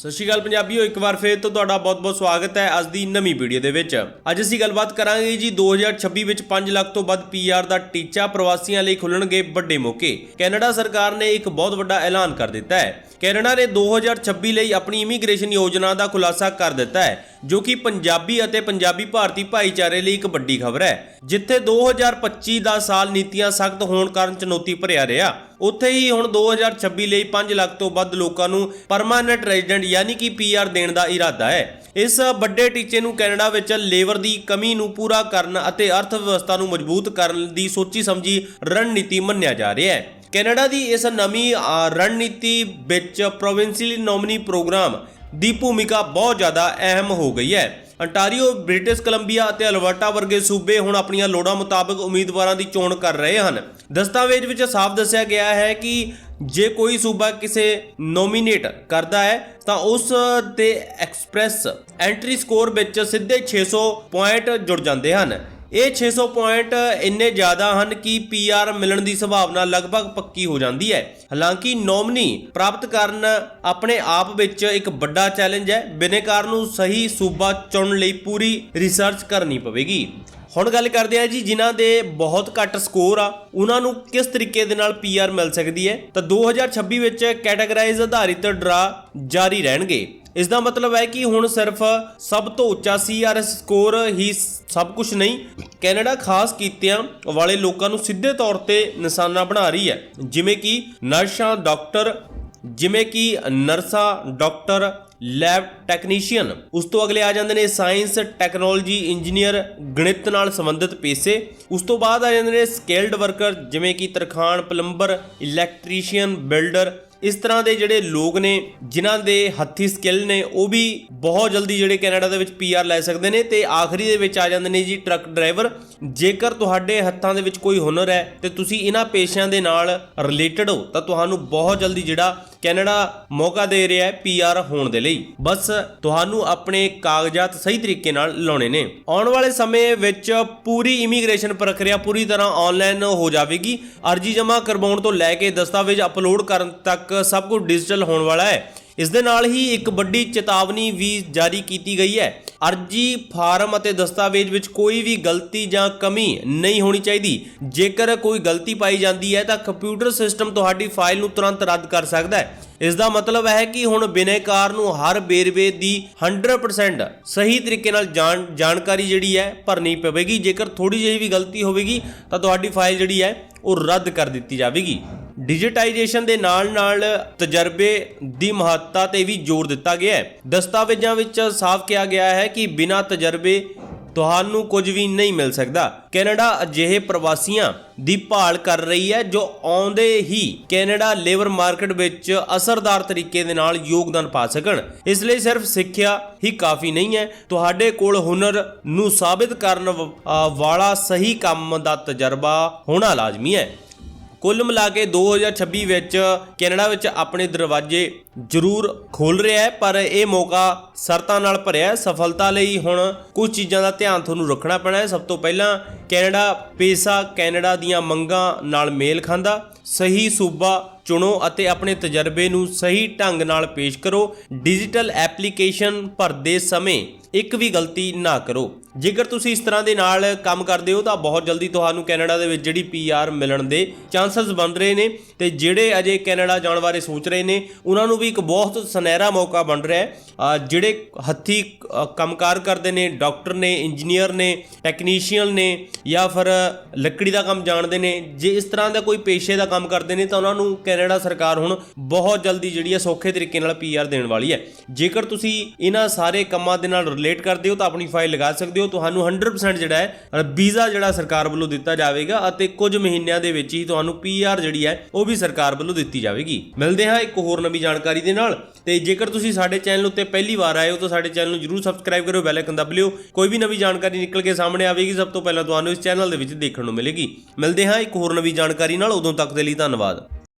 ਸਤਿ ਸ਼੍ਰੀ ਅਕਾਲ ਪੰਜਾਬੀਓ, ਇੱਕ ਵਾਰ ਫੇਰ ਤੋਂ ਤੁਹਾਡਾ ਬਹੁਤ-ਬਹੁਤ ਸਵਾਗਤ ਹੈ ਅੱਜ ਦੀ ਨਵੀਂ ਵੀਡੀਓ ਦੇ ਵਿੱਚ। ਅੱਜ ਅਸੀਂ ਗੱਲਬਾਤ ਕਰਾਂਗੇ ਜੀ 2026 ਵਿੱਚ 5 ਲੱਖ ਤੋਂ ਵੱਧ ਪੀਆਰ ਦਾ ਟੀਚਾ ਪ੍ਰਵਾਸੀਆਂ ਲਈ ਖੁੱਲਣਗੇ ਵੱਡੇ ਮੌਕੇ। ਕੈਨੇਡਾ ਸਰਕਾਰ ਨੇ ਇੱਕ ਬਹੁਤ ਵੱਡਾ ਐਲਾਨ ਕਰ ਦਿੱਤਾ ਹੈ। ਕੈਨੇਡਾ ਨੇ 2026 ਲਈ ਆਪਣੀ ਇਮੀਗ੍ਰੇਸ਼ਨ ਯੋਜਨਾ ਦਾ ਖੁਲਾਸਾ ਕਰ ਦਿੱਤਾ ਹੈ। ਜੋ ਕਿ ਪੰਜਾਬੀ ਅਤੇ ਪੰਜਾਬੀ ਭਾਰਤੀ ਭਾਈਚਾਰੇ ਲਈ ਇੱਕ ਵੱਡੀ ਖਬਰ ਹੈ, ਜਿੱਥੇ 2025 ਦਾ ਸਾਲ ਨੀਤੀਆਂ ਸਖਤ ਹੋਣ ਕਾਰਨ ਚੁਣੌਤੀ ਭਰਿਆ ਰਿਹਾ। ਉੱਥੇ ਹੀ ਹੁਣ 2026 ਲਈ 5 ਲੱਖ ਤੋਂ ਵੱਧ ਲੋਕਾਂ ਨੂੰ ਪਰਮਾਨੈਂਟ ਰੈਜ਼ੀਡੈਂਟ ਯਾਨੀ ਕਿ ਪੀਆਰ ਦੇਣ ਦਾ ਇਰਾਦਾ ਹੈ। ਇਸ ਵੱਡੇ ਟੀਚੇ ਨੂੰ ਕੈਨੇਡਾ ਵਿੱਚ ਲੇਬਰ ਦੀ ਕਮੀ ਨੂੰ ਪੂਰਾ ਕਰਨ ਅਤੇ ਅਰਥ ਵਿਵਸਥਾ ਨੂੰ ਮਜ਼ਬੂਤ ਕਰਨ ਦੀ ਸੋਚੀ ਸਮਝੀ ਰਣਨੀਤੀ ਮੰਨਿਆ ਜਾ ਰਿਹਾ ਹੈ। ਕੈਨੇਡਾ ਦੀ ਇਸ ਨਵੀਂ ਰਣਨੀਤੀ ਵਿੱਚ ਪ੍ਰੋਵਿੰਸ਼ੀਅਲ ਨੋਮਨੀ ਪ੍ਰੋਗਰਾਮ ਦੀ ਭੂਮਿਕਾ ਬਹੁਤ ਜ਼ਿਆਦਾ ਅਹਿਮ ਹੋ ਗਈ ਹੈ। ਅੰਟਾਰੀਓ ਬ੍ਰਿਟਿਸ਼ ਕੋਲੰਬੀਆ ਅਤੇ ਅਲਬਰਟਾ ਵਰਗੇ ਸੂਬੇ ਹੁਣ ਆਪਣੀਆਂ ਲੋੜਾਂ ਮੁਤਾਬਕ ਉਮੀਦਵਾਰਾਂ ਦੀ ਚੋਣ ਕਰ ਰਹੇ ਹਨ। ਦਸਤਾਵੇਜ਼ ਵਿੱਚ ਸਾਫ਼ ਦੱਸਿਆ ਗਿਆ ਹੈ ਕਿ ਜੇ ਕੋਈ ਸੂਬਾ ਕਿਸੇ ਨੋਮੀਨੇਟ ਕਰਦਾ ਹੈ, ਤਾਂ ਉਸ ਦੇ ਐਕਸਪ੍ਰੈਸ ਐਂਟਰੀ ਸਕੋਰ ਵਿੱਚ ਸਿੱਧੇ 600 ਪੁਆਇੰਟ ਜੁੜ ਜਾਂਦੇ ਹਨ। ਇਹ 600 ਪੁਆਇੰਟ ਇੰਨੇ ਜ਼ਿਆਦਾ ਹਨ ਕਿ ਪੀਆਰ ਮਿਲਣ ਦੀ ਸੰਭਾਵਨਾ ਲਗਭਗ ਪੱਕੀ ਹੋ ਜਾਂਦੀ ਹੈ। ਹਾਲਾਂਕਿ ਨੋਮਨੀ ਪ੍ਰਾਪਤ ਕਰਨ ਆਪਣੇ ਆਪ ਵਿੱਚ ਇੱਕ ਵੱਡਾ ਚੈਲੰਜ ਹੈ। ਬਿਨੇਕਾਰ ਨੂੰ ਸਹੀ ਸੂਬਾ ਚੁਣਨ ਲਈ ਪੂਰੀ ਰਿਸਰਚ ਕਰਨੀ ਪਵੇਗੀ। ਹੁਣ ਗੱਲ ਕਰਦੇ ਆ ਜੀ, ਜਿਨ੍ਹਾਂ ਦੇ ਬਹੁਤ ਘੱਟ ਸਕੋਰ ਆ, ਉਹਨਾਂ ਨੂੰ ਕਿਸ ਤਰੀਕੇ ਦੇ ਨਾਲ ਪੀਆਰ ਮਿਲ ਸਕਦੀ ਹੈ? ਤਾਂ 2026 ਵਿੱਚ ਕੈਟਾਗਰਾਈਜ਼ ਆਧਾਰਿਤ ਡਰਾ ਜਾਰੀ ਰਹਿਣਗੇ। ਇਸ ਦਾ ਮਤਲਬ ਹੈ ਕਿ ਹੁਣ ਸਿਰਫ ਸਭ ਤੋਂ ਉੱਚਾ ਸੀਆਰਐਸ ਸਕੋਰ ਹੀ ਸਭ ਕੁਝ ਨਹੀਂ, ਕੈਨੇਡਾ ਖਾਸ ਕੀਤਿਆਂ ਵਾਲੇ ਲੋਕਾਂ ਨੂੰ ਸਿੱਧੇ ਤੌਰ ਤੇ ਨਿਸ਼ਾਨਾ ਬਣਾ ਰਹੀ ਹੈ। ਜਿਵੇਂ ਕਿ ਨਰਸਾਂ, ਡਾਕਟਰ, ਜਿਵੇਂ ਕਿ ਨਰਸਾਂ, ਡਾਕਟਰ, ਲੈਬ ਟੈਕਨੀਸ਼ੀਅਨ। ਉਸ ਤੋਂ ਅਗਲੇ ਆ ਜਾਂਦੇ ਨੇ ਸਾਇੰਸ, ਟੈਕਨੋਲੋਜੀ, ਇੰਜੀਨੀਅਰ, ਗਣਿਤ ਨਾਲ ਸੰਬੰਧਿਤ ਪੇਸ਼ੇ। ਉਸ ਤੋਂ ਬਾਅਦ ਆ ਜਾਂਦੇ ਨੇ ਸਕਿਲਡ ਵਰਕਰ, ਜਿਵੇਂ ਕਿ ਤਰਖਾਣ, ਪਲੰਬਰ, ਇਲੈਕਟ੍ਰੀਸ਼ੀਅਨ, ਬਿਲਡਰ ਇਸ ਤਰ੍ਹਾਂ ਦੇ ਜਿਹੜੇ ਲੋਕ ਨੇ, ਜਿਨ੍ਹਾਂ ਦੇ ਹੱਥੀ ਸਕਿੱਲ ਨੇ, ਉਹ ਵੀ ਬਹੁਤ ਜਲਦੀ ਜਿਹੜੇ ਕੈਨੇਡਾ ਦੇ ਵਿੱਚ ਪੀਆਰ ਲੈ ਸਕਦੇ ਨੇ ਤੇ ਆਖਰੀ ਦੇ ਵਿੱਚ ਆ ਜਾਂਦੇ ਨੇ ਜੀ ਟਰੱਕ ਡਰਾਈਵਰ। ਜੇਕਰ ਤੁਹਾਡੇ ਹੱਥਾਂ ਦੇ ਵਿੱਚ ਕੋਈ ਹੁਨਰ ਹੈ ਤੇ ਤੁਸੀਂ ਇਹਨਾਂ ਪੇਸ਼ਿਆਂ ਦੇ ਨਾਲ ਰਿਲੇਟਡ ਹੋ, ਤਾਂ ਤੁਹਾਨੂੰ ਬਹੁਤ ਜਲਦੀ ਜਿਹੜਾ ਕੈਨੇਡਾ ਮੌਕਾ ਦੇ ਰਿਹਾ ਹੈ ਪੀਆਰ ਹੋਣ ਦੇ ਲਈ। ਬਸ ਤੁਹਾਨੂੰ ਆਪਣੇ ਕਾਗਜ਼ਾਤ ਸਹੀ ਤਰੀਕੇ ਨਾਲ ਲਾਉਣੇ ਨੇ। ਆਉਣ ਵਾਲੇ ਸਮੇਂ ਵਿੱਚ ਪੂਰੀ ਇਮੀਗ੍ਰੇਸ਼ਨ ਪ੍ਰਕਿਰਿਆ ਪੂਰੀ ਤਰ੍ਹਾਂ ਆਨਲਾਈਨ ਹੋ ਜਾਵੇਗੀ। ਅਰਜੀ ਜਮ੍ਹਾਂ ਕਰਵਾਉਣ ਤੋਂ ਲੈ ਕੇ ਦਸਤਾਵੇਜ਼ ਅਪਲੋਡ ਕਰਨ ਤੱਕ ਸਭ ਕੁਝ ਡਿਜੀਟਲ ਹੋਣ ਵਾਲਾ ਹੈ। ਇਸ ਦੇ ਨਾਲ ਹੀ ਇੱਕ ਵੱਡੀ ਚੇਤਾਵਨੀ ਵੀ ਜਾਰੀ ਕੀਤੀ ਗਈ ਹੈ। ਅਰਜੀ, ਫਾਰਮ ਅਤੇ ਦਸਤਾਵੇਜ਼ ਵਿੱਚ ਕੋਈ ਵੀ ਗਲਤੀ ਜਾਂ ਕਮੀ ਨਹੀਂ ਹੋਣੀ ਚਾਹੀਦੀ। ਜੇਕਰ ਕੋਈ ਗਲਤੀ ਪਾਈ ਜਾਂਦੀ ਹੈ ਤਾਂ ਕੰਪਿਊਟਰ ਸਿਸਟਮ ਤੁਹਾਡੀ ਫਾਈਲ ਨੂੰ ਤੁਰੰਤ ਰੱਦ ਕਰ ਸਕਦਾ ਹੈ। ਇਸ ਦਾ ਮਤਲਬ ਹੈ ਕਿ ਹੁਣ ਬਿਨੇਕਾਰ ਨੂੰ ਹਰ ਬੇਰਵੇ ਦੀ 100% ਸਹੀ ਤਰੀਕੇ ਨਾਲ ਜਾਣ, ਜਾਣਕਾਰੀ ਜਿਹੜੀ ਹੈ ਭਰਨੀ ਪਵੇਗੀ। ਜੇਕਰ ਥੋੜੀ ਜਿਹੀ ਵੀ ਗਲਤੀ ਹੋਵੇਗੀ ਤਾਂ ਤੁਹਾਡੀ ਫਾਈਲ ਜਿਹੜੀ ਹੈ ਉਹ ਰੱਦ ਕਰ ਦਿੱਤੀ ਜਾਵੇਗੀ। ਡਿਜੀਟਾਈਜੇਸ਼ਨ ਦੇ ਨਾਲ-ਨਾਲ ਤਜਰਬੇ ਦੀ ਮਹੱਤਤਾ ਤੇ ਵੀ ਜ਼ੋਰ ਦਿੱਤਾ ਗਿਆ ਹੈ। ਦਸਤਾਵੇਜ਼ਾਂ ਵਿੱਚ ਸਾਫ਼ ਕਿਹਾ ਗਿਆ ਹੈ ਕਿ ਬਿਨਾਂ ਤਜਰਬੇ ਤੁਹਾਨੂੰ ਕੁਝ ਵੀ ਨਹੀਂ ਮਿਲ ਸਕਦਾ। ਕੈਨੇਡਾ ਅਜਿਹੇ ਪ੍ਰਵਾਸੀਆਂ ਦੀ ਭਾਲ ਕਰ ਰਹੀ ਹੈ ਜੋ ਆਉਂਦੇ ਹੀ ਕੈਨੇਡਾ ਲੇਬਰ ਮਾਰਕੀਟ ਵਿੱਚ ਅਸਰਦਾਰ ਤਰੀਕੇ ਦੇ ਨਾਲ ਯੋਗਦਾਨ ਪਾ ਸਕਣ। ਇਸ ਲਈ ਸਿਰਫ ਸਿੱਖਿਆ ਹੀ ਕਾਫੀ ਨਹੀਂ ਹੈ। ਤੁਹਾਡੇ ਕੋਲ ਹੁਨਰ ਨੂੰ ਸਾਬਿਤ ਕਰਨ ਵਾਲਾ ਸਹੀ ਕੰਮ ਦਾ ਤਜਰਬਾ ਹੋਣਾ ਲਾਜ਼ਮੀ ਹੈ। ਕੁੱਲ ਮਿਲਾ ਕੇ 2026 ਵਿੱਚ ਕੈਨੇਡਾ ਵਿੱਚ ਆਪਣੇ ਦਰਵਾਜ਼ੇ ਜ਼ਰੂਰ ਖੋਲ ਰਿਹਾ ਹੈ, ਪਰ ਇਹ ਮੌਕਾ ਸ਼ਰਤਾਂ ਨਾਲ ਭਰਿਆ ਹੈ। ਸਫਲਤਾ ਲਈ ਹੁਣ ਕੁਝ ਚੀਜ਼ਾਂ ਦਾ ਧਿਆਨ ਤੁਹਾਨੂੰ ਰੱਖਣਾ ਪੈਣਾ ਹੈ। ਸਭ ਤੋਂ ਪਹਿਲਾਂ ਕੈਨੇਡਾ, ਪੇਸਾ ਕੈਨੇਡਾ ਦੀਆਂ ਮੰਗਾਂ ਨਾਲ ਮੇਲ ਖਾਂਦਾ। ਸਹੀ ਸੂਬਾ ਚੁਣੋ ਅਤੇ ਆਪਣੇ ਤਜਰਬੇ ਨੂੰ ਸਹੀ ਢੰਗ ਨਾਲ ਪੇਸ਼ ਕਰੋ। ਡਿਜੀਟਲ ਐਪਲੀਕੇਸ਼ਨ ਭਰਦੇ ਸਮੇਂ ਇੱਕ ਵੀ ਗਲਤੀ ਨਾ ਕਰੋ। ਜੇਕਰ ਤੁਸੀਂ ਇਸ ਤਰ੍ਹਾਂ ਦੇ ਨਾਲ ਕੰਮ ਕਰਦੇ ਹੋ ਤਾਂ ਬਹੁਤ ਜਲਦੀ ਤੁਹਾਨੂੰ ਕੈਨੇਡਾ ਦੇ ਵਿੱਚ ਜਿਹੜੀ ਪੀਆਰ ਮਿਲਣ ਦੇ ਚਾਂਸਸ ਬਣ ਰਹੇ ਨੇ ਤੇ ਜਿਹੜੇ ਅਜੇ ਕੈਨੇਡਾ ਜਾਣ ਬਾਰੇ ਸੋਚ ਰਹੇ ਨੇ, ਉਹਨਾਂ ਨੂੰ ਵੀ ਇੱਕ ਬਹੁਤ ਸੁਨਹਿਰਾ ਮੌਕਾ ਬਣ ਰਿਹਾ ਹੈ। ਜਿਹੜੇ ਹੱਥੀ ਅਹ ਕੰਮਕਾਰ ਕਰਦੇ ਨੇ, ਡਾਕਟਰ ਨੇ, ਇੰਜੀਨੀਅਰ ਨੇ, ਟੈਕਨੀਸ਼ੀਅਨ ਨੇ ਜਾਂ ਫਿਰ ਲੱਕੜੀ ਦਾ ਕੰਮ ਜਾਣਦੇ ਨੇ, ਜੇ ਇਸ ਤਰ੍ਹਾਂ ਦਾ ਕੋਈ ਪੇਸ਼ੇ ਦਾ ਕੰਮ ਕਰਦੇ ਨੇ ਤਾਂ ਉਹਨਾਂ ਨੂੰ ਕੈਨੇਡਾ ਸਰਕਾਰ ਹੁਣ ਬਹੁਤ ਜਲਦੀ ਜਿਹੜੀ ਹੈ ਸੌਖੇ ਤਰੀਕੇ ਨਾਲ ਪੀਆਰ ਦੇਣ ਵਾਲੀ ਹੈ। ਜੇਕਰ ਤੁਸੀਂ ਇਹਨਾਂ ਸਾਰੇ ਕੰਮਾਂ ਦੇ ਨਾਲ ਰਿਲੇਟ ਕਰਦੇ ਹੋ ਤਾਂ ਆਪਣੀ ਫਾਈਲ ਲਗਾ ਸਕਦੇ ਹੋ। ਤੁਹਾਨੂੰ 100% ਜਿਹੜਾ ਹੈ ਵੀਜ਼ਾ ਜਿਹੜਾ ਸਰਕਾਰ ਵੱਲੋਂ ਦਿੱਤਾ ਜਾਵੇਗਾ ਅਤੇ ਕੁਝ ਮਹੀਨਿਆਂ ਦੇ ਵਿੱਚ ਹੀ ਤੁਹਾਨੂੰ ਪੀਆਰ ਜਿਹੜੀ ਹੈ, ਉਹ ਵੀ ਸਰਕਾਰ ਵੱਲੋਂ ਦਿੱਤੀ ਜਾਵੇਗੀ। ਮਿਲਦੇ ਹਾਂ ਇੱਕ ਹੋਰ ਨਵੀਂ ਜਾਣਕਾਰੀ ਦੇ ਨਾਲ। ਤੇ ਜੇਕਰ ਤੁਸੀਂ ਸਾਡੇ ਚੈਨਲ ਉੱਤੇ ਪਹਿਲੀ ਵਾਰ ਆਏ ਹੋ ਤਾਂ ਸਾਡੇ ਚੈਨਲ ਨੂੰ ਜਰੂਰ ਸਬਸਕ੍ਰਾਈਬ ਕਰੋ ਬੈਲ ਆਈਕਨ ਦਬ ਲਿਓ। ਕੋਈ ਵੀ ਨਵੀਂ ਜਾਣਕਾਰੀ ਨਿਕਲ ਕੇ ਸਾਹਮਣੇ ਆਵੇਗੀ, ਸਭ ਤੋਂ ਪਹਿਲਾਂ ਤੁਹਾਨੂੰ ਇਸ ਚੈਨਲ ਦੇ ਵਿੱਚ ਦੇਖਣ ਨੂੰ ਮਿਲੇਗੀ। ਮਿਲਦੇ ਹਾਂ ਇੱਕ ਹੋਰ ਨਵੀਂ ਜਾਣਕਾਰੀ ਨਾਲ। ਉਦੋਂ ਤੱਕ ਦੇ ਲਈ ਧੰਨਵਾਦ।